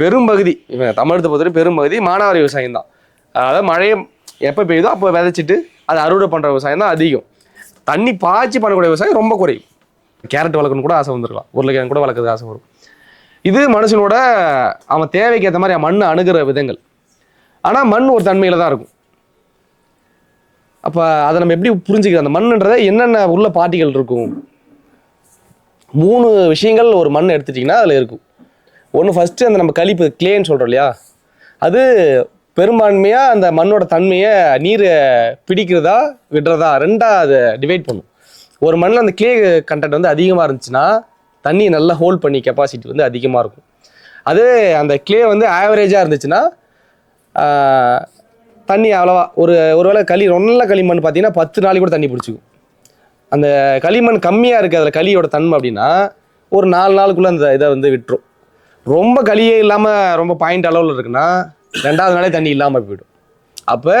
பெரும்பகுதி இப்போ தமிழகத்தை பொறுத்தவரை பெரும்பகுதி மானாவாரி விவசாயம் தான். அதாவது மழையை எப்போ பெய்யுதோ அப்போ விதைச்சிட்டு அதை அறுவடை பண்ணுற விவசாயம் தான் அதிகம். தண்ணி பாய்ச்சி பண்ணக்கூடிய விவசாயம் ரொம்ப குறையும். கேரட் வளர்க்கணும் கூட ஆசை வந்துருக்கலாம். உருளைக்கிழங்கு கூட வளர்க்குறது ஆசை வரும். இது மனுஷனோட அவன் தேவைக்கு ஏற்ற மாதிரி மண் மண்ணை அணுகிற விதங்கள். ஆனால் மண் ஒரு தன்மையில் தான் இருக்கும். அப்போ அதை நம்ம எப்படி புரிஞ்சுக்கிறது அந்த மண்ணுன்றதை என்னென்ன உள்ள பார்ட்டிகள் இருக்கும்? மூணு விஷயங்கள் ஒரு மண் எடுத்துட்டிங்கன்னா அதில் இருக்கும். ஒன்று ஃபஸ்ட்டு அந்த நம்ம கழிப்பு கிளேன்னு சொல்கிறோம் இல்லையா? அது பெரும்பான்மையாக அந்த மண்ணோட தன்மையை நீரை பிடிக்கிறதா விடுறதா ரெண்டாக அதை டிவைட் பண்ணும். ஒரு மண்ணில் அந்த க்ளே கண்டென்ட் வந்து அதிகமாக இருந்துச்சுன்னா தண்ணி நல்லா ஹோல்ட் பண்ணி கெப்பாசிட்டி வந்து அதிகமாக இருக்கும். அதே அந்த கிளே வந்து ஆவரேஜாக இருந்துச்சுன்னா தண்ணி அவ்வளோவா ஒரு ஒரு வேளை களி நல்ல களிமண் பார்த்தீங்கன்னா பத்து நாளைக்கு கூட தண்ணி பிடிச்சிக்கும். அந்த களிமண் கம்மியாக இருக்குது அதில் களியோட தன்மை அப்படின்னா ஒரு நாலு நாளுக்குள்ளே அந்த இதை வந்து விட்டுரும். ரொம்ப களியே இல்லாமல் ரொம்ப பாயிண்ட் அளவில் இருக்குன்னா ரெண்டாவது நாளே தண்ணி இல்லாமல் போயிடும். அப்போ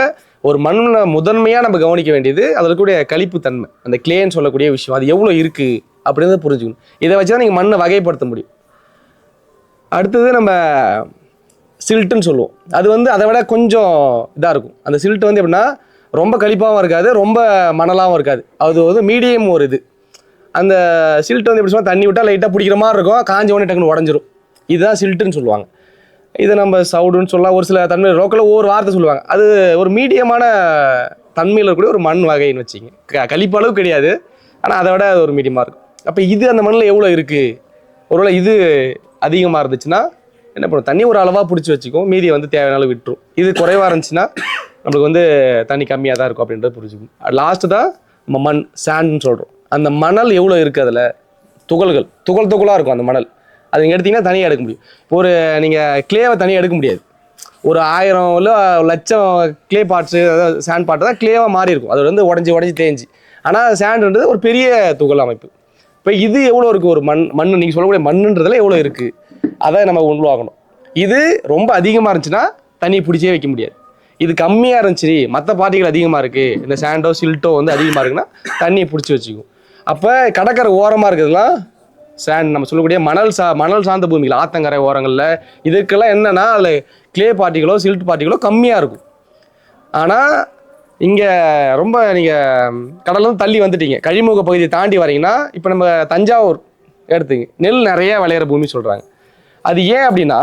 ஒரு மண்ணில் முதன்மையாக நம்ம கவனிக்க வேண்டியது அதில் கூடிய கழிப்பு தன்மை அந்த கிளேன்னு சொல்லக்கூடிய விஷயம் அது எவ்வளோ இருக்குது அப்படின்றத புரிஞ்சுக்கணும். இதை வச்சு தான் நீங்கள் மண்ணை வகைப்படுத்த முடியும். அடுத்தது நம்ம சில்ட்டுன்னு சொல்லுவோம். அது வந்து அதை விட கொஞ்சம் இதாக இருக்கும். அந்த சில்ட்டு வந்து எப்படின்னா ரொம்ப கழிப்பாகவும் இருக்காது ரொம்ப மணலாகவும் இருக்காது. அது வந்து மீடியம் ஒரு இது. அந்த சில்ட்டு வந்து எப்படி சொன்னால் தண்ணி விட்டால் லைட்டாக பிடிக்கிற மாதிரி இருக்கும் காஞ்ச உடனே டக்குன்னு உடஞ்சிரும். இதுதான் சில்ட்டுன்னு சொல்லுவாங்க. இதை நம்ம சவுடுன்னு சொல்லலாம். ஒரு சில தன்மை லோக்கலில் ஒவ்வொரு வார்த்தை சொல்லுவாங்க. அது ஒரு மீடியமான தன்மையில் இருக்கக்கூடிய ஒரு மண் வகைன்னு வச்சிங்க க கழிப்பு அளவு கிடையாது. ஆனால் அதை விட அது ஒரு மீடியமாக இருக்கும். அப்போ இது அந்த மண்ணில் எவ்வளோ இருக்குது ஒருவேளை இது அதிகமாக இருந்துச்சுன்னா என்ன பண்ணும்? தண்ணி ஒரு அளவாக பிடிச்சி வச்சுக்கும். மீதியை வந்து தேவையான அளவு விட்டுரும். இது குறைவாக இருந்துச்சுன்னா நம்மளுக்கு வந்து தண்ணி கம்மியாக தான் இருக்கும் அப்படின்றத புரிஞ்சுக்கும் லாஸ்ட்டு தான் நம்ம மண் சாண்ட்னு சொல்கிறோம் அந்த மணல் எவ்வளோ இருக்குது அதில்? துகள்கள். துகள் துகளாக இருக்கும் அந்த மணல். அது நீங்கள் எடுத்தீங்கன்னா தனியாக எடுக்க முடியும். இப்போ ஒரு நீங்கள் கிளேவை தனியாக எடுக்க முடியாது. ஒரு ஆயிரம் இல்லை லட்சம் க்ளே பார்ட்ஸு அதாவது சேண்ட் பார்ட் தான் க்ளேவாக மாறி இருக்கும். அது வந்து உடஞ்சி உடஞ்சி தேஞ்சு. ஆனால் சேண்டுன்றது ஒரு பெரிய துகள் அமைப்பு. இப்போ இது எவ்வளோ இருக்குது ஒரு மண் மண் நீங்கள் சொல்லக்கூடிய மண்ணுன்றதுல எவ்வளோ இருக்குது அதை நம்ம உள்வாகணும் இது ரொம்ப அதிகமாக இருந்துச்சுன்னா தண்ணி பிடிச்சே வைக்க முடியாது. இது கம்மியாக இருந்துச்சு மற்ற பார்ட்டிகள் அதிகமாக இருக்குது இந்த சாண்டோ சில்ட்டோ வந்து அதிகமாக இருக்குன்னா தண்ணியை பிடிச்சி வச்சுக்கும். அப்போ கடற்கரை ஓரமாக இருக்கிறதுலாம் சேண்ட் நம்ம சொல்லக்கூடிய மணல் சா மணல் சார்ந்த பூமிகள் ஆத்தங்கரை ஓரங்களில் இதுக்கெல்லாம் என்னென்னா அதில் க்ளே பார்ட்டிகளோ சில்ட் பார்ட்டிகளோ கம்மியாக இருக்கும். ஆனால் இங்கே ரொம்ப நீங்கள் கடலும் தள்ளி வந்துட்டீங்க. கழிமுக பகுதியை தாண்டி வரீங்கன்னா இப்போ நம்ம தஞ்சாவூர் எடுத்துங்க. நெல் நிறைய விளையிற பூமி சொல்கிறாங்க அது ஏன் அப்படின்னா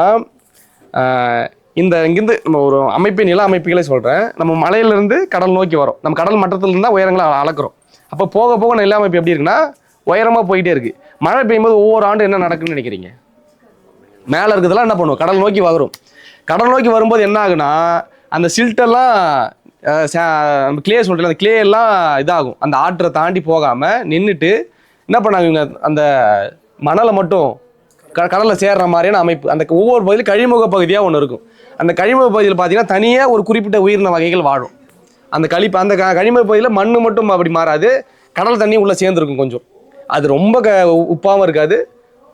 இந்த இங்கேருந்து நம்ம ஒரு அமைப்பு நில அமைப்புகளே சொல்கிறேன் நம்ம மலையிலேருந்து கடல் நோக்கி வரோம் நம்ம கடல் மட்டத்தில் இருந்தால் உயரங்களை அளக்குறோம். அப்போ போக போக நில அமைப்பு எப்படி இருக்குன்னா உயரமாக போயிட்டே இருக்குது மழை பெய்யும்போது ஒவ்வொரு ஆண்டு என்ன நடக்குன்னு நினைக்கிறீங்க? மேலே இருக்கிறதெல்லாம் என்ன பண்ணுவோம்? கடல் நோக்கி வரும் கடல் நோக்கி வரும்போது என்ன ஆகுனா அந்த சில்ட்டெல்லாம் நம்ம கிளே சொல்கிறேன் அந்த கிளே எல்லாம் இதாகும். அந்த ஆற்றை தாண்டி போகாமல் நின்றுட்டு என்ன பண்ணாங்க இவங்க? அந்த மணலை மட்டும் க கடலில் சேர்ற மாதிரியான அமைப்பு அந்த ஒவ்வொரு பகுதியிலும் கழிமுக பகுதியாக ஒன்று இருக்கும். அந்த கழிமுக பகுதியில் பார்த்தீங்கன்னா தனியாக ஒரு குறிப்பிட்ட உயிரின வகைகள் வாழும். அந்த கழிப்பு அந்த க- கழிமுக பகுதியில் மண் மட்டும் அப்படி மாறாது கடல் தண்ணி உள்ளே சேர்ந்துருக்கும் கொஞ்சம். அது ரொம்ப க உப்பாகவும் இருக்காது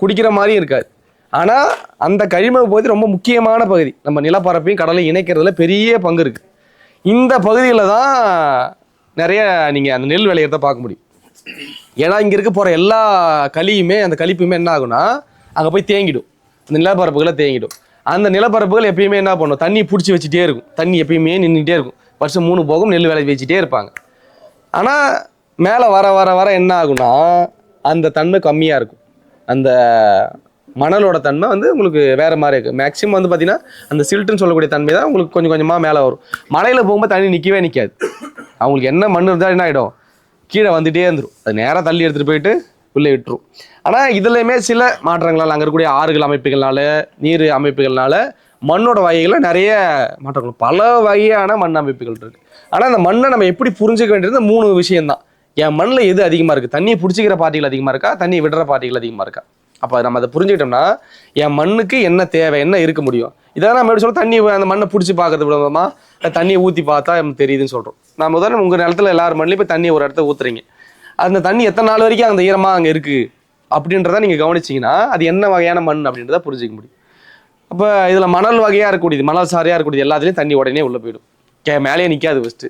குடிக்கிற மாதிரியும் இருக்காது. ஆனால் அந்த கழிம பகுதி ரொம்ப முக்கியமான பகுதி. நம்ம நிலப்பரப்பையும் கடலையும் இணைக்கிறதுல பெரிய பங்கு இருக்குது இந்த பகுதியில் தான் நிறைய நீங்கள் அந்த நெல் விளையிறத பார்க்க முடியும். ஏன்னா இங்கே இருக்க போகிற எல்லா களியுமே அந்த கழிப்புமே என்ன ஆகும்னா அங்கே போய் தேங்கிடும். அந்த நிலப்பரப்புகளை தேங்கிடும். அந்த நிலப்பரப்புகள் எப்பயுமே என்ன பண்ணும்? தண்ணி பிடிச்சி வச்சுட்டே இருக்கும். தண்ணி எப்பயுமே நின்றுட்டே இருக்கும். வருஷம் மூணு போகும் நெல் விளைய வச்சுட்டே இருப்பாங்க. ஆனால் மேலே வர வர வர என்ன ஆகும்னா அந்த தன்மை கம்மியாக இருக்கும். அந்த மணலோட தன்மை வந்து உங்களுக்கு வேறு மாதிரி இருக்குது மேக்ஸிமம் வந்து பார்த்தீங்கன்னா அந்த சில்ட்டுன்னு சொல்லக்கூடிய தன்மை தான் உங்களுக்கு கொஞ்சம் கொஞ்சமாக மேலே வரும். மலையில் போகும்போது தண்ணி நிற்கவே நிற்காது அவங்களுக்கு என்ன மண் இருந்தால் என்ன ஆகிடும் கீழே வந்துட்டே இருந்துடும் அது நேராக தள்ளி எடுத்துகிட்டு போயிட்டு உள்ளே விட்டுரும். ஆனால் இதுலையுமே சில மாற்றங்களால் அங்கே இருக்கக்கூடிய ஆறுகள் அமைப்புகள்னால நீர் அமைப்புகள்னால மண்ணோட வகைகளை நிறைய மாற்றங்கள். பல வகையான மண் அமைப்புகள் இருக்குது ஆனால் அந்த மண்ணை நம்ம எப்படி புரிஞ்சுக்க வேண்டியது மூணு விஷயம்தான். என் மண்ணில் எது அதிகமாக இருக்குது தண்ணியை பிடிச்சிக்கிற பார்ட்டிகள் அதிகமாக இருக்கா? தண்ணியை விடுற பார்ட்டிகள் அதிகமாக இருக்கா? அப்போ நம்ம அதை புரிஞ்சுக்கிட்டோம்னா என் மண்ணுக்கு என்ன தேவை என்ன இருக்க முடியும்? இதெல்லாம் நம்ம எப்படி சொல்கிறோம் தண்ணி அந்த மண்ணை பிடிச்சி பார்க்கறது விடமா தண்ணியை ஊற்றி பார்த்தா நமக்கு தெரியுதுன்னு சொல்கிறோம் நான் உதாரணம் உங்கள் நிலத்துல எல்லார் மண்ணிலையும் போய் தண்ணி ஒரு இடத்த ஊற்றுறீங்க அந்த தண்ணி எத்தனை நாள் வரைக்கும் அந்த ஈரமாக அங்கே இருக்குது அப்படின்றத நீங்கள் கவனிச்சிங்கன்னா அது என்ன வகையான மண் அப்படின்றத புரிஞ்சிக்க முடியும். அப்போ இதில் மணல் வகையாக இருக்கக்கூடியது மணல் சாரியாக இருக்கக்கூடியது எல்லாத்துலேயும் தண்ணி உடனே உள்ளே போயிடும். கே மேலேயே நிற்காது ஃபஸ்ட்டு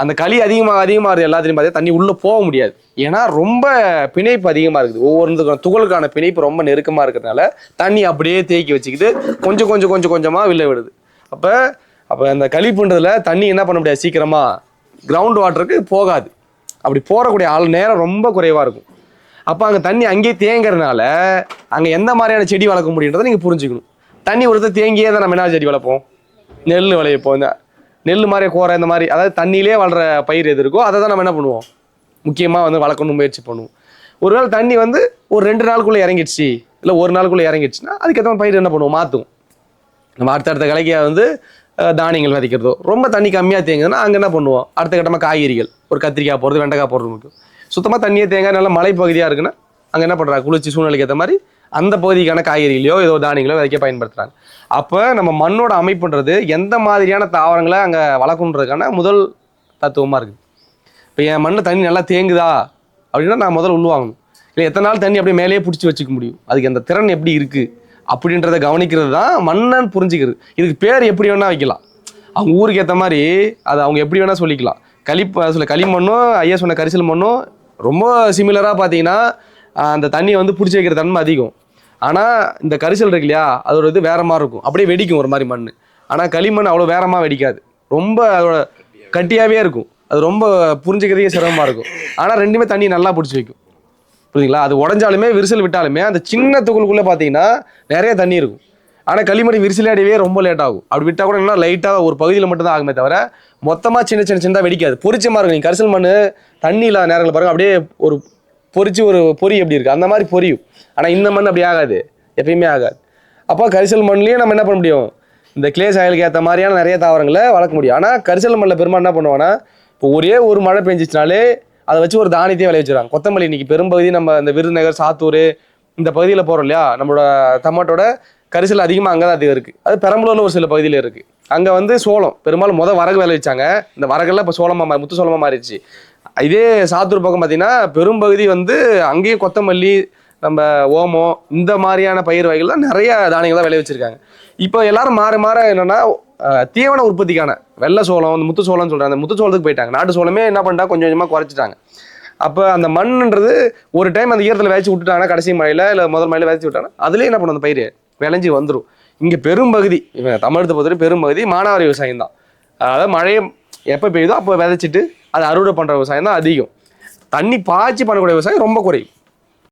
அந்த களி அதிகமாக அதிகமாக எல்லாத்துலையும் பார்த்தா தண்ணி உள்ளே போக முடியாது. ஏன்னா ரொம்ப பிணைப்பு அதிகமாக இருக்குது. ஒவ்வொருத்துக்கான துகளுக்கான பிணைப்பு ரொம்ப நெருக்கமாக இருக்கிறதுனால தண்ணி அப்படியே தேக்கி வச்சுக்கிட்டு கொஞ்சம் கொஞ்சம் கொஞ்சம் கொஞ்சமாக வெளில விடுது. அப்போ அப்போ அந்த களிப்புன்றதுல தண்ணி என்ன பண்ண முடியாது? சீக்கிரமாக கிரவுண்ட் வாட்டருக்கு போகாது. அப்படி போகக்கூடிய ஆள் நேரம் ரொம்ப குறைவாக இருக்கும். அப்போ அங்கே தண்ணி அங்கேயே தேங்குறதுனால அங்கே எந்த மாதிரியான செடி வளர்க்க முடியுன்றதை நீங்கள் புரிஞ்சுக்கணும். தண்ணி ஒருத்தர் தேங்கியே தான் நம்ம என்ன செடி வளர்ப்போம்? நெல் விளைவிப்போம் இந்த நெல் மாதிரி கோரை இந்த மாதிரி அதாவது தண்ணியிலே வளர்ற பயிர் எது இருக்கோ அதை தான் நம்ம என்ன பண்ணுவோம்? முக்கியமாக வந்து வளர்க்கணும் முயற்சி பண்ணுவோம். ஒரு ஒருவேளை தண்ணி வந்து ஒரு ரெண்டு நாளுக்குள்ளே இறங்கிடுச்சு இல்லை ஒரு நாளுக்குள்ளே இறங்கிடுச்சுன்னா அதுக்கேற்ற மாதிரி பயிர் என்ன பண்ணுவோம்? மாற்றுவோம் நம்ம அடுத்தடுத்த கலைக்கு வந்து தானியங்கள் விதைக்கிறதோ ரொம்ப தண்ணி கம்மியாக தேங்குதுன்னா அங்கே என்ன பண்ணுவோம்? அடுத்த கட்டமாக காய்கறிகள் ஒரு கத்திரிக்காய் போடுறது வெண்டைக்காய் போடுறது முக்கியம். சுத்தமாக தண்ணியே தேங்காய் நல்ல மலைப்பகுதியாக இருக்குன்னா அங்கே என்ன பண்ணுறாங்க குளிர்ச்சி சூழ்நிலைக்கு ஏற்ற மாதிரி அந்த பகுதிக்கான காய்கறிகளையோ ஏதோ தானியங்களோ விதைக்க பயன்படுத்துகிறாங்க அப்போ நம்ம மண்ணோட அமைப்புன்றது எந்த மாதிரியான தாவரங்களை அங்கே வளர்க்கணுன்றதுக்கான முதல் தத்துவமாக இருக்குது இப்போ என் மண்ணு தண்ணி நல்லா தேங்குதா? அப்படின்னா நான் முதல்ல உள்வாங்கணும் இல்லை எத்தனை நாள் தண்ணி அப்படியே மேலேயே பிடிச்சி வச்சுக்க முடியும்? அதுக்கு அந்த திறன் எப்படி இருக்குது அப்படின்றத கவனிக்கிறது தான் மண்ணன்னு புரிஞ்சுக்கிறது. இதுக்கு பேர் எப்படி வேணால் வைக்கலாம். அவங்க ஊருக்கு ஏற்ற மாதிரி அதை அவங்க எப்படி வேணால் சொல்லிக்கலாம். களி சொல்ல களிமண்ணும் ஐயா சொன்ன கரிசல் மண்ணும் ரொம்ப சிமிலராக பார்த்தீங்கன்னா அந்த தண்ணியை வந்து பிடிச்சி வைக்கிற தன்மை அதிகம். ஆனால் இந்த கரிசல் இருக்கு இல்லையா அதோட இது வேற மாதிரி இருக்கும். அப்படியே வெடிக்கும் ஒரு மாதிரி மண் ஆனால் களிமண் அவ்வளோ வேறமாக வெடிக்காது. ரொம்ப அதோட கட்டியாகவே இருக்கும். அது ரொம்ப புரிஞ்சுக்கிறதுக்கே சிரமமாக இருக்கும். ஆனால் ரெண்டுமே தண்ணி நல்லா பிடிச்சி வைக்கும். புரியுதுங்களா? அது உடஞ்சாலுமே விரிசல் விட்டாலுமே அந்த சின்ன துகளுக்குள்ளே பார்த்தீங்கன்னா நிறைய தண்ணி இருக்கும். ஆனால் களிமண் விரிசல் அடையவே ரொம்ப லேட் ஆகும். அப்படி விட்டால் கூட என்ன லைட்டாக ஒரு பகுதியில் மட்டும் தான் ஆகுமே தவிர மொத்தமாக சின்ன சின்ன சின்னதாக வெடிக்காது. பொரிச்ச இருக்கும். நீங்கள் கரிசல் மண் தண்ணி இல்லாத நேரங்கள் பாருங்கள் அப்படியே ஒரு பொரிச்சு ஒரு பொரி எப்படி இருக்குது அந்த மாதிரி பொரியும். ஆனால் இந்த மண் அப்படி ஆகாது. எப்பயுமே ஆகாது. அப்போ கரிசல் மண்லேயே நம்ம என்ன பண்ண முடியும்? இந்த கிளே சாயலுக்கு ஏற்ற மாதிரியான நிறைய தாவரங்களை வளர்க்க முடியும். ஆனால் கரிசல் மண்ணில் பெரும்பாலும் என்ன பண்ணுவாங்கன்னா இப்போ ஒரே ஒரு மழை பெஞ்சிச்சினாலே அதை வச்சு ஒரு தானியத்தையும் விளைய வச்சுருவாங்க. கொத்தமல்லி இன்றைக்கி பெரும்பகுதி நம்ம இந்த விருதுநகர் சாத்தூர் இந்த பகுதியில் போகிறோம் இல்லையா? நம்மளோட டமாட்டோட கரிசல் அதிகமாக அங்கே தான் அதிகம் இருக்குது அது பெரம்பலூரில் ஒரு சில பகுதியில் இருக்குது அங்கே வந்து சோளம். பெரும்பாலும் முத வரகு விளைவிச்சாங்க. இந்த வரகெல்லாம் இப்போ சோளமாக மாறி முத்து சோளமாக மாறிடுச்சு. இதே சாத்தூர் பக்கம் பார்த்தீங்கன்னா பெரும்பகுதி வந்து அங்கேயும் கொத்தமல்லி நம்ம ஓமம் இந்த மாதிரியான பயிர் வகைகள்லாம் நிறைய தானியங்கள்லாம் விளைவிச்சிருக்காங்க இப்போ எல்லாரும் மாற மாற என்னன்னா தீவன உற்பத்திக்கான வெள்ளை சோளம் இந்த முத்து சோளம்னு சொல்கிறாங்க அந்த முத்து சோளத்துக்கு போயிட்டாங்க. நாட்டு சோளமே என்ன பண்ணிட்டா கொஞ்சம் கொஞ்சமாக குறைச்சிட்டாங்க. அப்போ அந்த மண்ணுன்றது ஒரு டைம் அந்த ஈரத்தில் விதைச்சி விட்டுட்டாங்கன்னா கடைசி மழையில் இல்லை முதல் மழையில் விதைச்சி விட்டாங்கன்னா அதுலேயே என்ன பண்ணும் அந்த பயிர்? விளைஞ்சி வந்துடும் இங்கே பெரும்பகுதி இவன் தமிழகத்தை பொறுத்தவரை பெரும்பகுதி மானாவாரி விவசாயம் தான். அதாவது மழையை எப்போ பெய்யுதோ அப்போ விதைச்சிட்டு அதை அறுவடை பண்ணுற விவசாயம் தான் அதிகம். தண்ணி பாய்ச்சி பண்ணக்கூடிய விவசாயம் ரொம்ப குறையும்